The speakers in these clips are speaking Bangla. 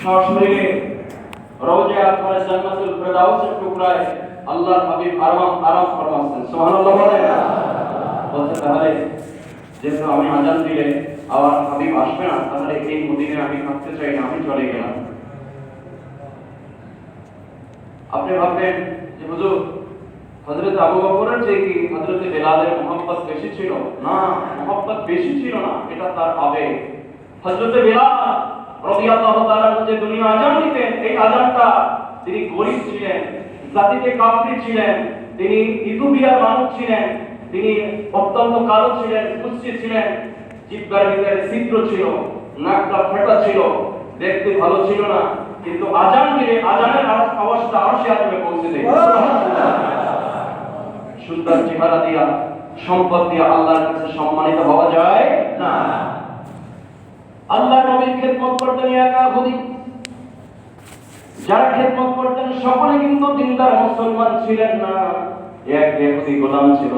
সশরীরে রওজা আকবরের জান্নাতুল ফেরদাউসের টুকরায় আল্লাহর হাবিব আরাম আরাম ফরমাচ্ছেন সুবহানাল্লাহ বলেন। বলতে তাহলে যেহেতু আমি আজান দিলে আমার হাবিব আসবে না, তাহলে এই মদিনে আমি থাকতে চাই না, আমি চলে গেলাম। আপনি ভাববেন যে, হুজুর, হযরত আবু বকরের চেয়ে কি হযরত বেলালের মোহাম্মত বেশি ছিল? না মোহাম্মত বেশি ছিল না, এটা তার আবেগ। হযরত বেলাল রাদিয়াল্লাহু তাআলা যে দুনিয়া আজান দিতেন এই আজানটা তিনি গরিব ছিলেন, জাতিতে কাফির ছিলেন, তিনি ইথিওপিয়ার মানুষ ছিলেন, তিনি অত্যন্ত কালো ছিলেন ছিলেন, জিব্বার ভিতরে ছিদ্র ছিল, নাকটা ফেটা ছিল, দেখতে ভালো ছিল না, কিন্তু আজান দিলে, আজানের আওয়াজটা আরশে আজমে পৌঁছে দেয়। সুন্দর চেহারা দিয়া, সম্পদ আল্লাহর কাছে সম্মানিত হওয়া যায়? না। আল্লাহ নবীর খেদমত করতেন একা খুদি যারা খেদমত করতেন সকলে কিন্তু দিনদার মুসলমান ছিলেন না। এক ইহুদি গোলাম ছিল।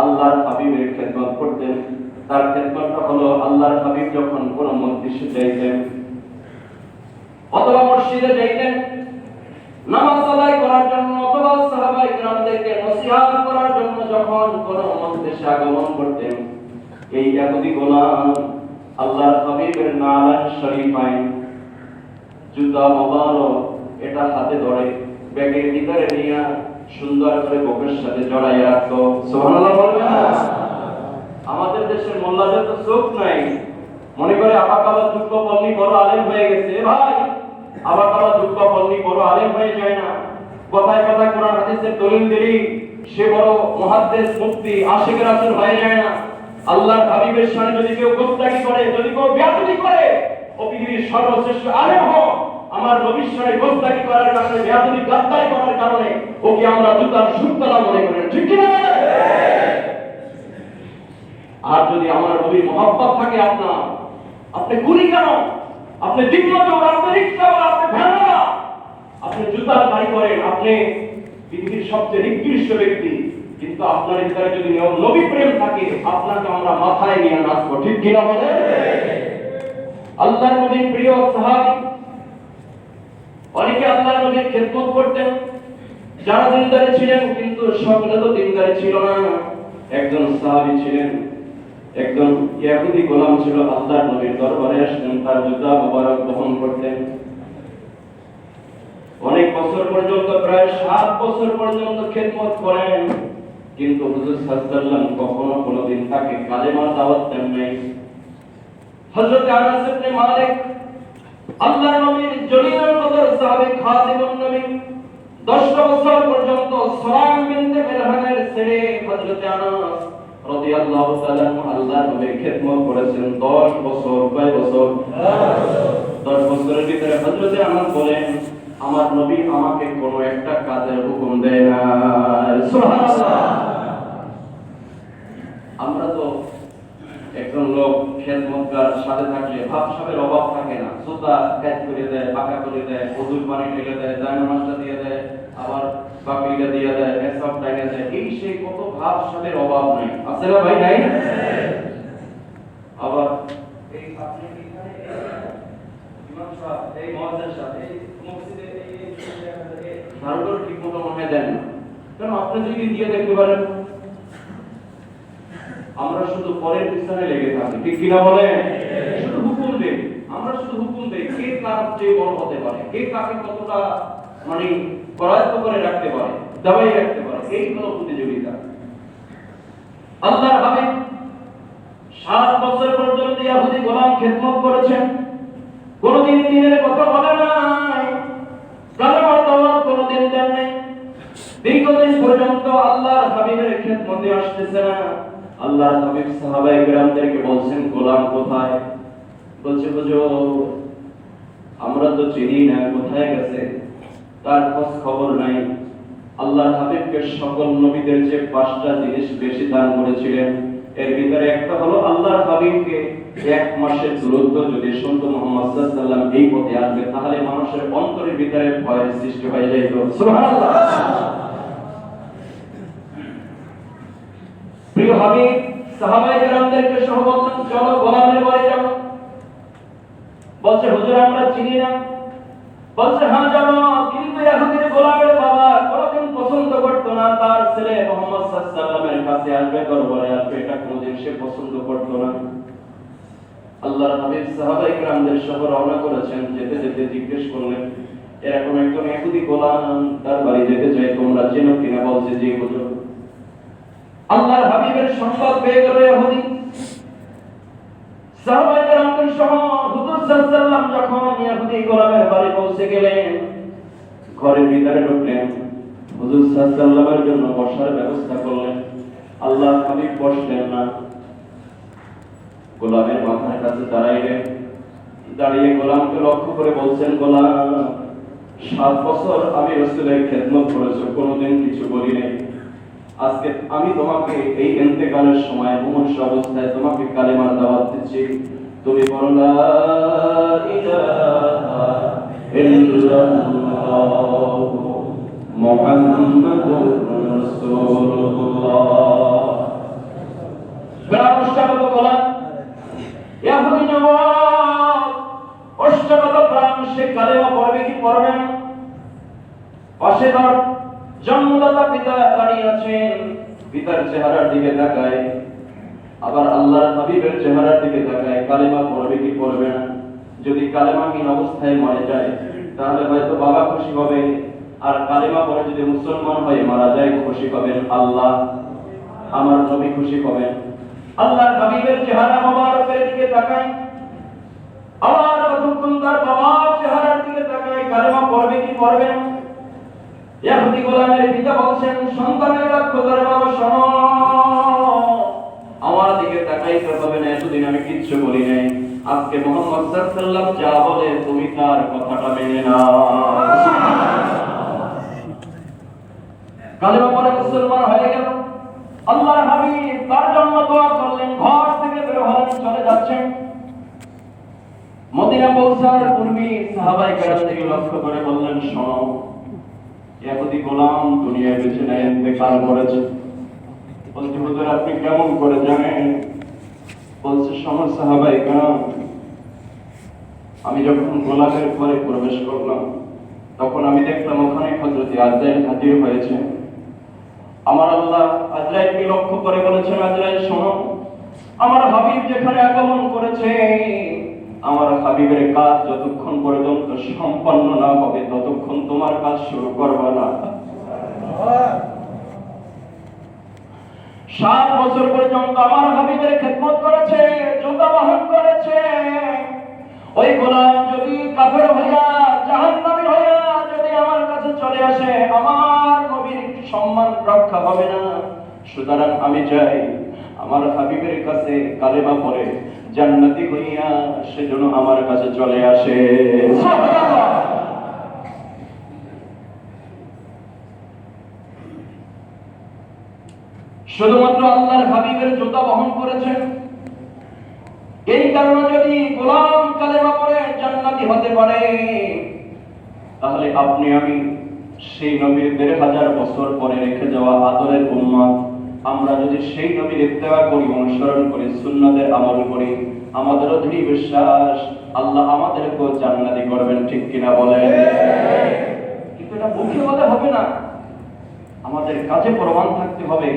আল্লাহর হাবিবের খেদমত করতেন। তার খেদমতটা হলো আল্লাহর হাবিব যখন কোন মসজিদে যাইতেন, অথবা মসজিদে যাইতেন, নামাজ আদায় করার জন্য অথবা সাহাবাই গ্রামদেরকে নসিহত করার জন্য যখন কোন মসজিদে আগমন করতেন, এই ইহুদি গোলাম আল্লাহর হাবিবের নালান শরীফায় জুতা মোবারক, এটা হাতে ধরে, ব্যাগের ভিতরে নিয়ে সুন্দর করে বুকের সাথে জড়াইয়া রাখতো সুবহানাল্লাহ বলবেন না? আমাদের দেশের মোল্লাদের তো চোখ নাই। মনে করে আবাকাবা যুক্ত পল্লী বড় আলেম হয়ে গেছে। ভাই আবাকাবা যুক্ত পল্লী বড় আলেম হয়ে যায় না। কথায় কথায় কোরআন হাদিসের দলিল দিলি, সে বড় মুহাদ্দিস মুফতি আশিক রাসূল হয়ে যায় না। আল্লাহর হাবিবের সামনে যদি কেউ গোস্তাকি করে, যদি কেউ বেয়াদবি করে, ও পৃথিবীর সর্বশ্রেষ্ঠ আলেম হোক, আমার নবীর সামনে গোস্তাকি করার কারণে, বেয়াদবি গাদ্দারি করার কারণে ওকে আমরা জুতার সুতলা মনে করি ঠিক কি না আর যদি আমার নবীর মহব্বত থাকে আপনার, আপনি গুলি কেন? আপনি দিনমজুর আপনি রিক্সাওয়ালা আপনি ভ্যানওয়ালা। আপনি জুতার বাড়ি করেন, আপনি পৃথিবীর সবচেয়ে নিকৃষ্ট ব্যক্তি। কিন্তু আপনার ভিতরে যদি নবী প্রেম থাকে, আপনাকে আমরা মাথায় নিয়ে নাচবো, ঠিক কিনা বলে? আল্লাহর নবীর প্রিয় সাহাবী, অনেকে আল্লাহর নবীর খেদমত করতেন। যারা দিনদারে ছিলেন, কিন্তু সকলে তো দিনদারে ছিল না। একজন সাহাবী ছিলেন, একজন ইয়াহুদি গোলাম ছিল, আল্লাহর নবীর দরবারে আসতেন, তার জুতা মোবারক বহন করতেন। অনেক বছর পর্যন্ত, প্রায় সাত বছর পর্যন্ত খেদমত করেন। কিন্তু হুজুর সাল্লাল্লাহু কখনো কোনোদিন তাকে কালেমার দাওয়াত দেন নাই। হযরত আনাস ইবনে মালিক আল্লাহর নবীর জলিলুল কদর সাহাবী খাদিমুন নবী 10 বছর পর্যন্ত সালাম বিনতে মিলহানের ছেড়ে হযরত আনাস রাদিয়াল্লাহু তাআলা আল্লাহর নবীর খেদমত করেছেন 10 বছর কয় বছর? 10 বছরের ভিতরে হযরত আনাস বলেন আমার নবী আমাকে কোনো একটা কাজের হুকুম দেয় না। আমরা তো একজন লোক খেদমতগার সাথে থাকলে ভাবসাবের অভাব থাকে না। জুতা ক্যাচ করে দেয়, পাকা করে দেয় ওজুর পানি ঢেলে দেয় জায়নামাজটা দিয়ে দেয়, আবার বাকিটা দিয়ে দেয় এসব টাইনে দেয়। এই সেই কত ভাবসাবের অভাব নাই। আছে না ভাই নাই? আবার এই আপনি এখানে ইমাম সাহেব এই মহাজের সাথে এই মসজিদে এই এই ঝাড়ুটার ঠিক মতো মনে দেন কেন আপনি যদি দিয়ে দেখতে পারেন, আমরা শুধু পরের পিছনে লেগে থাকি। ঠিক কিনা বলে শুধু হুকুম দেই। আমরা শুধু হুকুম দেই, কে কার চেয়ে বড় হতে পারে? কে কাকে কতটা মানে করায়ত্ত করে রাখতে পারে দাবাই রাখতে পারে? এই হলো প্রতিযোগিতা। আল্লাহর হাবিব সাত বছর পর্যন্ত ইয়াহুদি গোলাম খেদমত করেছেন। পর্যন্ত আল্লাহর হাবিবের খেদমতে আসতেছে না। আল্লাহর হাবিব সাহাবায়ে কেরামদেরকে বলছেন, গোলাম কোথায়? বলছে, হুজুর, আমরা তো চিনি না, কোথায় গেছে? তার খোঁজ খবর নাই। আল্লাহর হাবিবকে সকল নবীদের চেয়ে পাঁচটা জিনিস বেশি দান করেছিলেন, এর ভিতরে একটা হলো আল্লাহর হাবিবকে এক মাসের দূরত্ব যদি শুনতো মোহাম্মদ ওয়াসাল্লাম এই পথে আসবে, তাহলে মানুষের অন্তরের ভিতরে ভয়ের সৃষ্টি হয়ে যাইত। সুবহানাল্লাহ! প্রিয় হাবিব সাহাবাই কেরামদেরকে সহবর্তন চলো গোলামের বাড়ি যাব বলছে, হুজুর, আমরা চিনি না। বলছে হ্যাঁ জানো তিনি তো এখন তিনি গোলামের বাবা কোনদিন পছন্দ করতো না। তার ছেলে মোহাম্মদ সাল্লামের কাছে আসবে গর্বরে আসবে। এটা কোনদিন সে পছন্দ করতো না। আল্লাহর হাবিব সাহাবাই কেরামদের সহ রওনা করেছেন, যেতে যেতে জিজ্ঞেস করলেন, এরকম একজন একদি গোলাম তার বাড়ি যেতে চাই তোমরা চেনো কিনা? বলছে যে হুজুর। আল্লাহর হাবিবের সংবাদ পেয়ে গেল ইহুদি সাহাবায়ে কেরামগণ সহ হুজুর সাল্লাল্লাহু যখন ইহুদি গোলামের বাড়ি পৌঁছে গেলেন, ঘরের ভিতরে ঢুকলেন। হুজুর সাল্লাল্লাহর জন্য বসার ব্যবস্থা করলেন। আল্লাহ হাবিব বসলেন না। গোলামের মাথার কাছে দাঁড়াইলেন। দাঁড়িয়ে গোলামকে লক্ষ্য করে বলছেন, গোলাম, সাত বছর আমি রসুলের খেদমত করেছ, কোনোদিন কিছু বলি নাই আজকে আমি তোমাকে এই এন্তেকালের সময়, মুমূর্ষ অবস্থায় তোমাকে কালেমার দাওয়াত দিচ্ছি। তুমি বলো, লা গোলাম এখনই যুবক অষ্টাগত প্রাণ সে কালেমা পড়বে কি পড়বে না? পাশে তার জন্মদাতা পিতা দাঁড়িয়ে আছেন, পিতার চেহারার দিকে তাকায়। আবার আল্লাহর হাবিবের চেহারার দিকে তাকায়, কালেমা পড়বে কি পড়বে না। যদি কালেমাহীন অবস্থায় মরে যায়, তাহলে হয়তো বাবা খুশি হবে। আর কালেমা পড়ে যদি মুসলমান হয়ে মারা যায়, খুশি হবেন আল্লাহ। আমার নবী খুশি হবেন আল্লাহর হাবিবের চেহারা মোবারকের দিকে তাকায়। আবার কতক্ষণ তার বাবার চেহারার দিকে তাকায়, কালেমা পড়বে কি পড়বে না? ইহুদি গোলামের পিতা বলছেন, সন্তানের লক্ষ্য করে বাবা, শোনো। আমার দিকে তাকাইতে হবে না, এতদিন আমি কিচ্ছু বলি নাই। আজকে মোহাম্মদ সাল্লাল্লাহু যা বলে, তুমি তার কথাটা মেনে নাও। কালেমা পড়ে মুসলমান হয়ে গেল। আল্লাহর হাবিব তার জন্য দোয়া করলেন, ঘর থেকে বের হলেন, চলে যাচ্ছেন। মদিনা পৌঁছার পূর্বে সাহাবাই কেরাম থেকে লক্ষ্য করে বললেন, শোনো ইহুদি গোলাম দুনিয়ায় বেঁচে নেয় ইন্তেকাল করেছে বলছে, হুজুর, আপনি কেমন করে জানেন? বলছে শোনো সাহাবাই কেরাম, আমি যখন গোলাপের ঘরে প্রবেশ করলাম, তখন আমি দেখলাম ওখানে হজরতি আজরাইল হাজির হয়েছে। আমার আল্লাহ আজরাইলকে লক্ষ্য করে বলেছেন, আজরাইল, শোনো, আমার হাবিব যেখানে আগমন করেছে হাবিবের কাজ যতক্ষণ পর্যন্ত সম্পন্ন না হবে, ততক্ষণ তোমার কাজ শুরু করবে না। সাত বছর পর্যন্ত আমার হাবিবের খেদমত করেছে, জুতা বহন করেছে। ওই গোলাম যদি কাফের হইয়া, জাহান্নামী হইয়া যদি আমার কাছে চলে আসে, আমার নবীর সম্মান রক্ষা হবে না। সুতরাং আমি চাই আমার হাবিবের কাছে কালেমা পড়ে জান্নাতি হইয়া সেজন্য আমার কাছে চলে আসে। শুধুমাত্র আল্লাহর হাবিবের জুতা বহন করেছেন। এই কারণে যদি গোলাম কালেমা পড়ে জান্নাতি হতে পারে, তাহলে আপনি আমি সেই নবীর দেড় হাজার বছর পরে রেখে যাওয়া আদরের উম্মত আমরা যদি সেই নবীর ইত্তেবা করি অনুসরণ করি, সুন্নাতের আমল করি আমাদেরও দৃঢ় বিশ্বাস, আল্লাহ আমাদেরকেও জান্নাতি করবেন, ঠিক কিনা বলেন? কিন্তু এটা মুখে বলে হবে না। আমাদের কাজে প্রমাণ থাকতে হবে,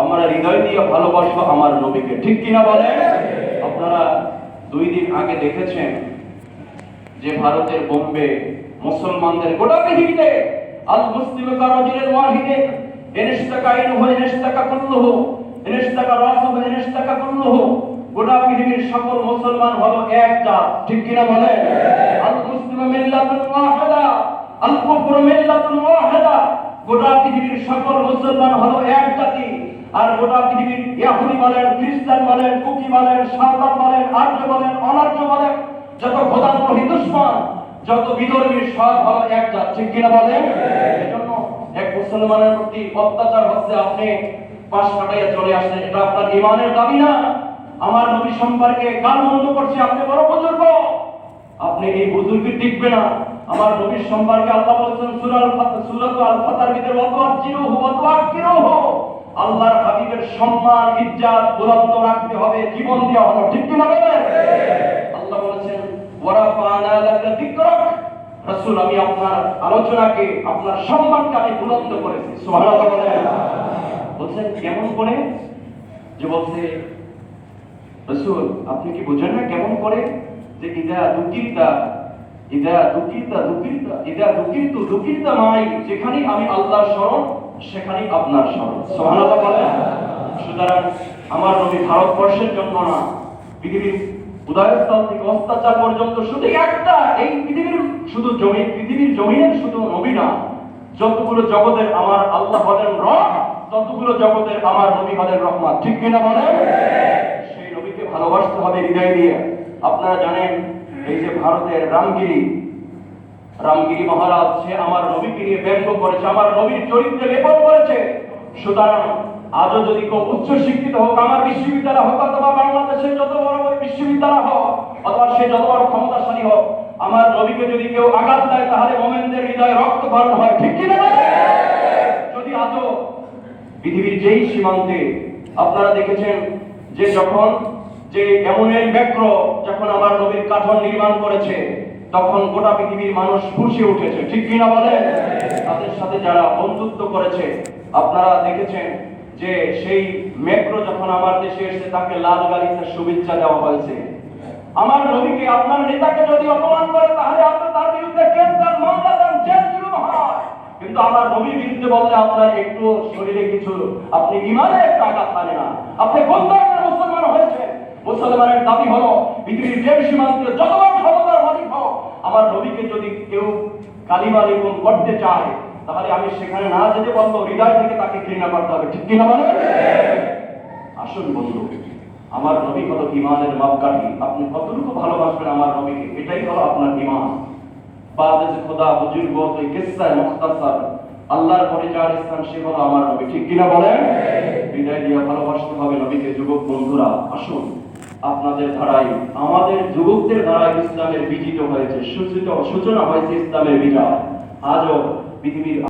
আমরা হৃদয় দিয়ে ভালোবাসবো আমার নবীকে, ঠিক কিনা বলেন? আপনারা দুই দিন আগে দেখেছেন যে ভারতের বোম্বে মুসলমানদের গোটা পৃথিবীতে আল মুসলিম কারাজিলের ওয়াহিদে ইনস্তাকা ইনহু ইনস্তাকা কুল্লুহু ইনস্তাকা রাসুহু ইনস্তাকা কুল্লুহু গোটা পৃথিবীর সকল মুসলমান হলো এক জাত, ঠিক কিনা বলেন আল মুসলিম মিল্লাতুন ওয়াহিদা আল কুফর মিল্লাতুন ওয়াহিদা। গোটা পৃথিবীর সকল মুসলমান হলো এক জাতি, আর গোটা পৃথিবীর ইয়াহুদি বলেন, খ্রিস্টান বলেন কুকি বলেন সাঁওতাল বলেন, আর্য বলেন, অনার্য বলেন, যত খোদাদ্রোহী দুশ্মন যত বিধর্মী সব হলো এক জাত, ঠিক কিনা বলেন এজন্য এক মুসলমানের প্রতি অত্যাচার হচ্ছে আপনি পাশ কাটাইয়া চলে আসলেন এটা আপনার ইমানের দাবি না। আমার নবী সম্পর্কে গান বন্ধ করছে আপনি বড় বুজুর্গ? আপনি এই বুজুর্গি টিকবে না। আমার নবীর সম্পর্কে আল্লাহ বলেছেন সূরা সূরাত আল ফাতার ভিতরে ওয়াতওয়াজিরুহু ওয়াতওয়াকিরুহু আল্লাহর হাবিবের সম্মান ইজ্জত বুলন্দ রাখতে হবে জীবন দেওয়া হলো ঠিক কি না বলেন আল্লাহ বলেছেন ওয়ারাফানা লাকা যিকরাক। রসুল, আমি আপনার আলোচনাকে, আপনার সম্মানকে আমি বুলন্দ করেছি। সুবহানাল্লাহ বলছেন, কেমন করে? যে বলছে, রসুল, আপনি কি বোঝেন না কেমন করে? যে ইদা দুকিরতা ইদা দুকিরতা দুকিরতা, ইদা দুকিরতু দুকিরতা মাই, যেখানেই আমি আল্লাহর স্মরণ, সেখানেই আপনার স্মরণ। সুবহানাল্লাহ বলেন। সুতরাং, আমার নবী ভারতবর্ষের জন্য না, পৃথিবীর উদয়স্থল থেকে অস্তাচার পর্যন্ত শুধু একটা, এই পৃথিবীর শুধু জমি পৃথিবীর জমিনের শুধু নবী না। যতগুলো জগতের আমার আল্লাহ হলেন রহ ততগুলো জগতের আমার নবী হলেন রহমান। ঠিক কিনা বলেন? সেই নবীকে ভালোবাসতে হবে হৃদয় দিয়ে। আপনারা জানেন, এই যে ভারতের রামগিরি রামগিরি মহারাজ, সে আমার নবীকে নিয়ে ব্যঙ্গ করেছে, আমার নবীর চরিত্রে লেপন করেছে। সুতরাং আজও যদি কেউ উচ্চ শিক্ষিত হোক, আমার বিশ্ববিদ্যালয় হোক, অথবা বাংলাদেশের যত বড় বিশ্ববিদ্যালয় হোক, অথবা সে যত বড় ক্ষমতাশালী হোক, আমার নবীকে যদি কেউ আঘাত দেয়, তাহলে মোমেনদের হৃদয়ে রক্তকরণ হয়, ঠিক কিনা বলেন? যদি আজও পৃথিবীর যেই সীমান্তে আপনারা দেখেছেন যে যখন যে এমনের ব্যক্র যখন আমার নবীর কাঠন নির্মাণ করেছে, তখন গোটা পৃথিবীর মানুষ খুশি উঠেছে, ঠিক কিনা বলেন তাদের সাথে যারা বন্ধুত্ব করেছে, আপনারা দেখেছেন যে সেই মেক্রো যখন আমার দেশে এসে তাকে লাল গালিতে শুভেচ্ছা দেওয়া হয়েছে। আমার নবীকে, আপনার নেতাকে যদি অপমান করে, তাহলে আপনি তার বিরুদ্ধে কেস দেন, মামলা দেন, জেল জুলুম হয়। কিন্তু আমার নবীর বিরুদ্ধে বললে আপনার একটু শরীরে কিছু, আপনি ইমানে একটা আঘাত পানে না। আপনি কোন ধরনের মুসলমান হয়েছে মুসলমানের দাবি হলো, পৃথিবীর যে সীমান্তে যতবার ক্ষমতার মালিক হোক। আমার নবীকে যদি কেউ কালিমা লেপন করতে চায় তাহলে আমি সেখানে না যেতে বলব হৃদয় থেকে তাকে ঘৃণা করতে হবে। ঠিক কিনা বলে আসুন বন্ধু, আমার নবী হলো ইমানের মাপকাঠি। আপনি কতটুকু ভালোবাসবেন আমার নবীকে? এটাই হলো আপনার ইমান খোদা মুখতাসার, আল্লাহর পরে যার স্থান, সে হলো আমার নবী। ঠিক কিনা বলেন? হৃদয় দিয়ে ভালোবাসতে হবে নবীকে, যুবক বন্ধুরা, আসুন। আপনাদের ধারায়, আমাদের যুবকদের ধারায় ইসলামের বিজিত হয়েছে, সূচিত, সূচনা হয়েছে ইসলামের বিজয় আজও পৃথিবীর